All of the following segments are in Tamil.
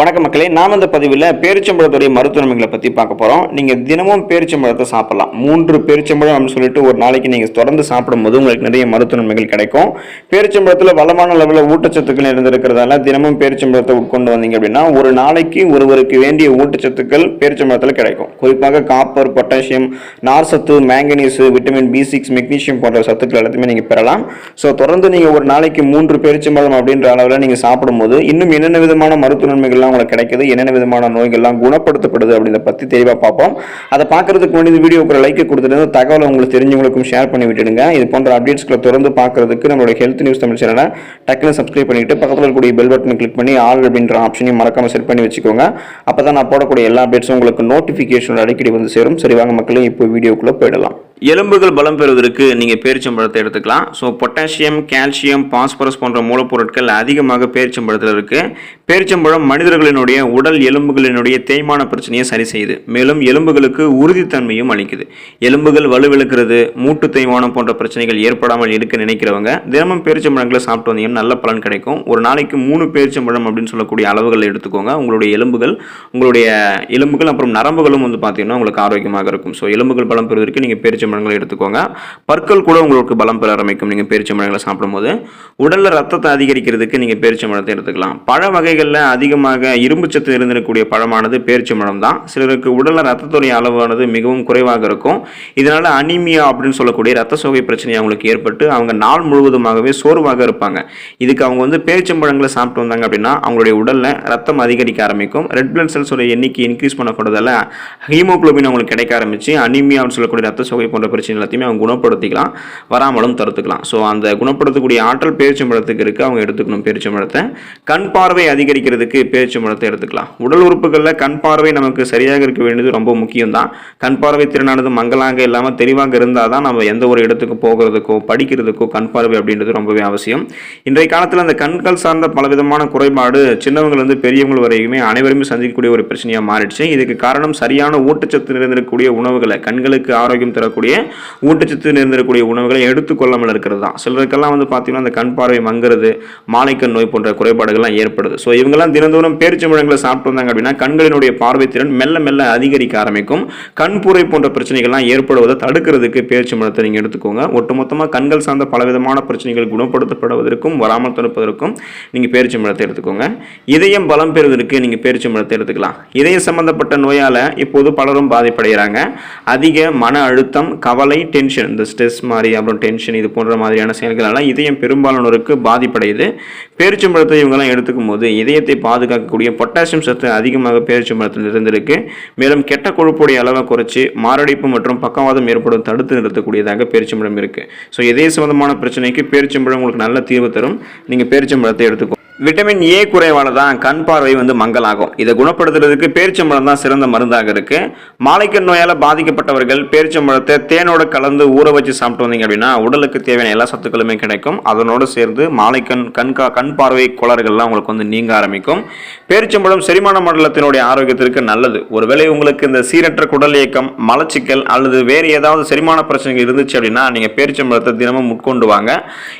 வணக்க மக்களே நாம் இந்த பதிவில் பேரிச்சம்பழத்துடைய மருத்துவமைகளை பற்றி பார்க்க போகிறோம் நீங்கள் தினமும் பேரிச்சம்பழத்தை சாப்பிடலாம். மூன்று பேரிச்சம்பழம் அப்படின்னு சொல்லிட்டு ஒரு நாளைக்கு நீங்கள் தொடர்ந்து சாப்பிடும்போது உங்களுக்கு நிறைய மருத்துவமைகள் கிடைக்கும். பேரிச்சம்பழத்தில் வளமான அளவில் ஊட்டச்சத்துக்கள் இருந்திருக்கிறதால தினமும் பேரிச்சம்பழத்தை உட்கொண்டு வந்தீங்க அப்படின்னா ஒரு நாளைக்கு ஒருவருக்கு வேண்டிய ஊட்டச்சத்துக்கள் பேரிச்சம்பழத்தில் கிடைக்கும். குறிப்பாக copper potassium நார்சத்து manganese vitamin B six magnesium போன்ற சத்துக்கள் எல்லாத்தையுமே நீங்கள் பெறலாம். ஸோ தொடர்ந்து நீங்கள் ஒரு நாளைக்கு மூன்று பேரிச்சம்பழம் அப்படின்ற அளவில் நீங்கள் சாப்பிடும்போது இன்னும் என்னென்ன விதமான மருத்துவ நன்மைகள்லாம் அவங்களுக்கு கிடைக்குது என்னென்ன விதமான நோய்கள்லாம் குணப்படுத்தப்படுது அப்படின்றத பற்றி தெளிவாக பார்ப்போம். அதை பார்க்கறதுக்கு முன்னாடி இந்த வீடியோக்கு ஒரு லைக் கொடுத்துட்டு தகவலை உங்களுக்கு தெரிஞ்சவங்களுக்கும் ஷேர் பண்ணி விட்டுடுங்க. இது போன்ற அப்டேட்ஸ்களை தொடர்ந்து பார்க்கறதுக்கு நம்மளோட ஹெல்த் நியூஸ் தமிழ் சேனலை டக்குனு சப்ஸ்கிரைப் பண்ணிட்டு பக்கத்தில் இருக்கக்கூடிய பெல் பட்டனை கிளிக் பண்ணி ஆல் அப்படின்ற ஆப்ஷனையும் மறக்காம செட் பண்ணி வச்சுக்கோங்க. அப்போ தான் நான் போடக்கூடிய எல்லா அப்டேட்ஸும் உங்களுக்கு நோட்டிஃபிகேஷன் அடிக்கடி வந்து சேரும். சரி வாங்க மக்களே இப்போ வீடியோக்குள்ளே போயிடலாம். எலும்புகள் பலம் பெறுவதற்கு நீங்கள் பேரிச்சம்பழத்தை எடுத்துக்கலாம். ஸோ பொட்டாசியம் கால்சியம் பாஸ்பரஸ் போன்ற மூலப்பொருட்கள் அதிகமாக பேரிச்சம்பழத்தில் இருக்குது பேரிச்சம்பழம் மனிதர்களினுடைய உடல் எலும்புகளினுடைய தேய்மான பிரச்சனையை சரி செய்யுது. மேலும் எலும்புகளுக்கு உறுதித்தன்மையும் அளிக்குது. எலும்புகள் வலுவிழுக்கிறது மூட்டு தேய்மானம் போன்ற பிரச்சனைகள் ஏற்படாமல் இருக்க நினைக்கிறவங்க தினமும் பேரிச்சம்பழங்களை சாப்பிட்டு வந்தீங்கன்னா நல்ல பலன் கிடைக்கும். ஒரு நாளைக்கு மூணு பேரிச்சம்பழம் அப்படின்னு சொல்லக்கூடிய அளவுகள் எடுத்துக்கோங்க. உங்களுடைய எலும்புகள் உங்களுடைய எலும்புகள் அப்புறம் நரம்புகளும் வந்து பார்த்தீங்கன்னா உங்களுக்கு ஆரோக்கியமாக இருக்கும். ஸோ எலும்புகள் பலம் பெறுவதற்கு நீங்கள் பேரிச்சம்பழங்களை எடுத்துக்கோங்க. பற்கள் கூட உங்களுக்கு பலம் பெற ஆரம்பிக்கும். நீங்கள் பேரிச்சம்பழங்களை சாப்பிடும்போது உடலில் ரத்தத்தை அதிகரிக்கிறதுக்கு நீங்கள் பேரிச்சம்பழத்தை எடுத்துக்கலாம். பழ வகைகளில் அதிகமாக இரும்பு சத்து இருந்திருக்கக்கூடிய பழமானது பேரிச்சம்பழம் தான் சிலருக்கு உடலில் ரத்தத்துடைய அளவானது மிகவும் குறைவாக இருக்கும். இதனால் அனிமியா அப்படின்னு சொல்லக்கூடிய ரத்த சோகை பிரச்சனை அவங்களுக்கு ஏற்பட்டு அவங்க நாள் முழுவதுமாகவே சோர்வாக இருப்பாங்க. இதுக்கு அவங்க வந்து பேரிச்சம்பழங்களை சாப்பிட்டு வந்தாங்க அப்படின்னா அவங்களுடைய உடலில் ரத்தம் அதிகரிக்க ஆரம்பிக்கும். ரெட் பிளட் செல்ஸோட எண்ணிக்கை இன்க்ரீஸ் பண்ணக்கூடாதால ஹீமோகுளோபின் அவங்களுக்கு கிடைக்க ஆரம்பித்து அனிமியான்னு சொல்லக்கூடிய ரத்த சோகை போன்ற பிரச்சனை எல்லாத்தையுமே அவங்க குணப்படுத்திக்கலாம். வராமலும் தடுத்துக்கலாம். ஸோ அந்த குணப்படுத்தக்கூடிய ஆற்றல் பேரிச்சம்பழத்துக்கு இருக்குது அவங்க எடுத்துக்கணும் பேரிச்சம்பழத்தை கண் பார்வை அதிகரிக்கிறதுக்கு மரத்தை எடுத்துக்கலாம். உடல் உறுப்புகளில் கண் பார்வை நமக்கு சரியாக இருக்க வேண்டியது ரொம்ப முக்கியம் தான் கண் பார்வை திறனானது மங்களாக இல்லாமல் தெளிவாக இருந்தால் தான் நம்ம எந்த ஒரு இடத்துக்கு போகிறதுக்கோ படிக்கிறதுக்கோ கண் பார்வை அப்படின்றது ரொம்பவே அவசியம். இன்றைய காலத்தில் அந்த கண்கள் சார்ந்த பலவிதமான குறைபாடு சின்னவங்கலேருந்து பெரியவங்க வரைக்குமே அனைவருமே சந்திக்கக்கூடிய ஒரு பிரச்சனையாக மாறிடுச்சு. இதுக்கு காரணம் சரியான ஊட்டச்சத்து நிறைந்திருக்கக்கூடிய உணவுகளை கண்களுக்கு ஆரோக்கியம் தரக்கூடிய ஊட்டச்சத்து நிறைந்திருக்கக்கூடிய உணவுகளை எடுத்துக்கொள்ளாமல் இருக்கிறது தான். சிலருக்கெல்லாம் வந்து பார்த்தீங்கன்னா அந்த கண் பார்வை மங்குறது மாலைக்கண் நோய் போன்ற குறைபாடுகள்லாம் ஏற்படுது. ஸோ இவங்கெல்லாம் தினந்தோறும் பேரிச்சம்பழங்களை சாப்பிட்டு வந்தாங்க அப்படின்னா கண்களினுடைய பார்வை திறன் மெல்ல மெல்ல அதிகரிக்க ஆரம்பிக்கும். கண்புரை போன்ற பிரச்சனைகள்லாம் ஏற்படுவதை தடுக்கிறதுக்கு பேரிச்சம்பழத்தை நீங்கள் எடுத்துக்கோங்க. ஒட்டுமொத்தமாக கண்கள் சார்ந்த பலவிதமான பிரச்சனைகள் குணப்படுத்தப்படுவதற்கும் வராமல் தடுப்பதற்கும் நீங்கள் பேரிச்சம்பழத்தை எடுத்துக்கோங்க. இதயம் பலம் பெறுவதற்கு நீங்கள் பேரிச்சம்பழத்தை எடுத்துக்கலாம். இதயம் சம்பந்தப்பட்ட நோயால் இப்போது பலரும் பாதிப்படைகிறாங்க. அதிக மன அழுத்தம் கவலை டென்ஷன் இந்த ஸ்ட்ரெஸ் மாதிரி அப்புறம் டென்ஷன் இது போன்ற மாதிரியான செயல்களால் இதயம் பெரும்பாலானோருக்கு பாதிப்படையுது. பேரிச்சம்பழத்தை இவங்கெல்லாம் எடுத்துக்கும் போது இதயத்தை பாதுகாக்கக்கூடிய பொட்டாசியம் சத்து அதிகமாக பேரிச்சம்பழத்தில் இருந்திருக்கு மேலும் கெட்ட கொழுப்புடைய அளவை குறைச்சி மாரடைப்பு மற்றும் பக்கவாதம் ஏற்படும் தடுத்து நிறுத்தக்கூடியதாக பேரிச்சம்பழம் இருக்குது ஸோ இதய சம்பந்தமான பிரச்சனைக்கு பேரிச்சம்பழம் உங்களுக்கு நல்ல தீர்வு தரும். நீங்கள் பேரிச்சம்பழத்தை எடுத்துக்கோ விட்டமின் ஏ குறைவால தான் கண் பார்வை வந்து மங்கலாகும். இதை குணப்படுத்துறதுக்கு பேரிச்சம்பழம் தான் சிறந்த மருந்தாக இருக்கு. மாலைக்கண் நோயால் பாதிக்கப்பட்டவர்கள் பேரிச்சம்பழத்தை தேனோட கலந்து ஊற வச்சு சாப்பிட்டு வந்தீங்க அப்படின்னா உடலுக்கு தேவையான எல்லா சத்துக்களுமே கிடைக்கும். அதனோடு சேர்ந்து மாலைக்கண் கண்கா கண் பார்வை கோளாறுகள்லாம் உங்களுக்கு வந்து நீங்க ஆரம்பிக்கும். பேரிச்சம்பழம் செரிமான மண்டலத்தினுடைய ஆரோக்கியத்திற்கு நல்லது. ஒருவேளை உங்களுக்கு இந்த சீரற்ற குடல் இயக்கம் மலச்சிக்கல் அல்லது வேறு ஏதாவது செரிமான பிரச்சனைகள் இருந்துச்சு அப்படின்னா நீங்கள் பேரிச்சம்பழத்தை தினமும் உட்கொண்டு வாங்க.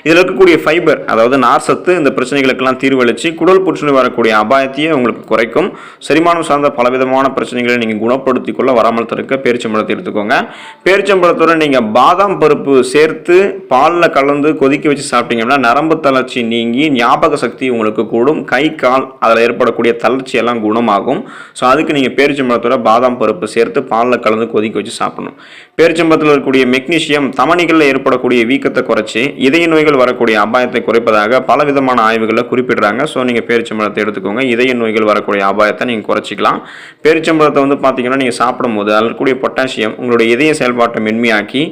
இதில் இருக்கக்கூடிய ஃபைபர் அதாவது நார் சத்து இந்த பிரச்சனைகளுக்கெல்லாம் தீர்வளித்து குடல் புற்றுநோய் வரக்கூடிய அபாயத்தையே உங்களுக்கு குறைக்கும். செரிமானம் சார்ந்த பலவிதமான பிரச்சனைகளை நீங்கள் குணப்படுத்தி கொள்ள வராமல் தடுக்க பேரிச்சம்பழத்தை எடுத்துக்கோங்க. பேரிச்சம்பழத்தோட நீங்கள் பாதாம் பருப்பு சேர்த்து பாலில் கலந்து கொதிக்க வச்சு சாப்பிட்டீங்கன்னா நரம்பு தளர்ச்சி நீங்கி ஞாபக சக்தி உங்களுக்கு கூடும். கை கால் அதில் ஏற்படக்கூடிய தளர்ச்சி எல்லாம் குணமாகும். ஸோ அதுக்கு நீங்கள் பேரிச்சம்பழத்தோட பாதாம் பருப்பு சேர்த்து பாலில் கலந்து கொதிக்க வச்சு சாப்பிடணும். பேரிச்சம்பழத்தில் இருக்கக்கூடிய மெக்னீஷியம் தமணிகளில் ஏற்படக்கூடிய வீக்கத்தை குறைச்சி இதய நோய்கள் வரக்கூடிய அபாயத்தை குறைப்பதாக பலவிதமான குறிப்பிட்ட குறிப்பிடுறாங்க ஸோ நீங்கள் பேரிச்சம்பழத்தை எடுத்துக்கோங்க. இதய நோய்கள் வரக்கூடிய அபாயத்தை நீங்கள் குறைச்சிக்கலாம். பேரிச்சம்பழத்தை வந்து பார்த்தீங்கன்னா நீங்கள் சாப்பிடும்போது அதில் இருக்கக்கூடிய பொட்டாசியம் உங்களுடைய இதய செயல்பாட்டை மென்மையாக்கி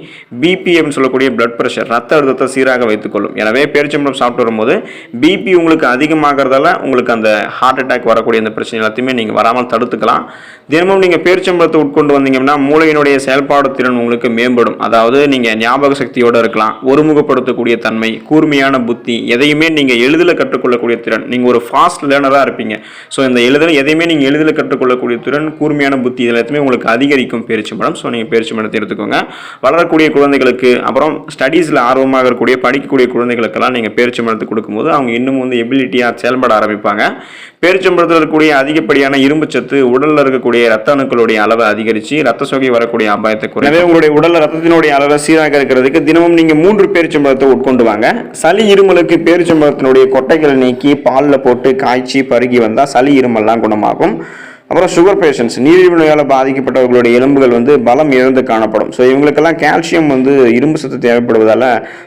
பிபிஎம் சொல்லக்கூடிய பிளட் ப்ரெஷர் ரத்த அழுத்தத்தை சீராக வைத்துக்கொள்ளும். எனவே பேரிச்சம்பழம் சாப்பிட்டு வரும்போது பிபி உங்களுக்கு அதிகமாகிறதால உங்களுக்கு அந்த ஹார்ட் அட்டாக் வரக்கூடிய அந்த பிரச்சனை எல்லாத்தையுமே நீங்கள் வராமல் தடுத்துக்கலாம். தினமும் நீங்கள் பேரிச்சம்பழத்தை உட்கொண்டு வந்தீங்கன்னா மூளையினுடைய செயல்பாடு திறன் உங்களுக்கு மேம்படும். அதாவது நீங்கள் ஞாபக சக்தியோடு இருக்கலாம். ஒருமுகப்படுத்தக்கூடிய தன்மை கூர்மையான புத்தி எதையுமே நீங்கள் எளிதில் கற்றுக்கொள்ளக்கூடிய திறன். நீங்கள் ஒரு ஃபாஸ்ட் லேர்னராக இருப்பீங்க. ஸோ இந்த எளிதில் எதையுமே நீங்கள் எளிதில் கற்றுக்கொள்ளக்கூடிய திறன் கூர்மையான புத்தி இது எல்லாத்தையுமே உங்களுக்கு அதிகரிக்கும் பேரிச்சம்பழம் ஸோ நீங்கள் பேரிச்சம்பழத்தை எடுத்துக்கோங்க. வளரக்கூடிய குழந்தைகளுக்கு அப்புறம் ஸ்டடீஸில் ஆர்வமாக இருக்கக்கூடிய படிக்கக்கூடிய குழந்தைகளுக்கெல்லாம் நீங்கள் பேரிச்சம்பழத்தை கொடுக்கும்போது அவங்க இன்னும் வந்து எபிலிட்டியாக செயல்பட ஆரம்பிப்பாங்க. பேரிச்சம்பழத்தில் இருக்கக்கூடிய அதிகப்படியான இரும்பு சத்து உடலில் இருக்கக்கூடிய ரத்த அணுக்களுடைய அளவை அதிகரித்து ரத்த சோகை வரக்கூடிய அபாயத்தை குறைக்கும். உங்களுடைய உடல் ரத்தத்தினுடைய அளவை சீராக இருக்கிறதுக்கு தினமும் நீங்கள் மூன்று பேரிச்சம்பழத்தை உட்கொண்டு வாங்க. சளி இருமலுக்கு பேரிச்சம்பழத்தினுடைய கொட்டைகளை நீக்கி பாலில் போட்டு காய்ச்சி பருகி வந்தால் சளி இருமல்லாம் குணமாகும். அப்புறம் சுகர் பேஷண்ட்ஸ் நீரிழிவு நோயால் பாதிக்கப்பட்டவர்களுடைய எலும்புகள் வந்து பலம் இழந்து காணப்படும். ஸோ இவங்களுக்கெல்லாம் கால்சியம் வந்து இரும்பு சத்து தேவைப்படுவதால்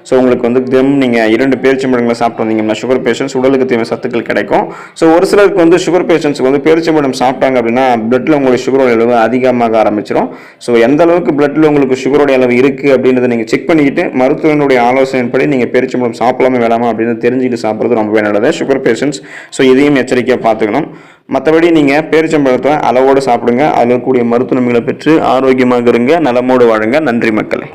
ஸோ உங்களுக்கு வந்து தினம் நீங்கள் இரண்டு பேரிச்சம்பழங்களை சாப்பிட்டு வந்தீங்கன்னா சுகர் பேஷண்ட்ஸ் உடலுக்கு தேவை சத்துக்கள் கிடைக்கும். ஸோ ஒரு சிலருக்கு வந்து சுகர் பேஷண்ட்ஸ்க்கு வந்து பேரிச்சம்பழம் சாப்பிட்டாங்க அப்படின்னா பிளட்டில் உங்களுடைய சுகரோட அளவு அதிகமாக ஆரம்பிச்சிடும் ஸோ எந்த அளவுக்கு பிளட்டில் உங்களுக்கு சுகரோட அளவு இருக்குது அப்படின்றத நீங்கள் செக் பண்ணிக்கிட்டு மருத்துவனுடைய ஆலோசனைப்படி நீங்கள் பேரிச்சம்பழம் சாப்பிடலாமே வேணாமா அப்படின்னு தெரிஞ்சுக்கிட்டு சாப்பிட்றது ரொம்பவே நல்லது. சுகர் பேஷண்ட்ஸ் ஸோ இதையும் எச்சரிக்கையாக பார்த்துக்கணும். மற்றபடி நீங்கள் பேரிச்சம்பழத்தை அளவோடு சாப்பிடுங்க. அதில் இருக்கக்கூடிய மருத்துவ நன்மைகளை பெற்று ஆரோக்கியமாக இருங்க நலமோடு வாழுங்க. நன்றி மக்களே.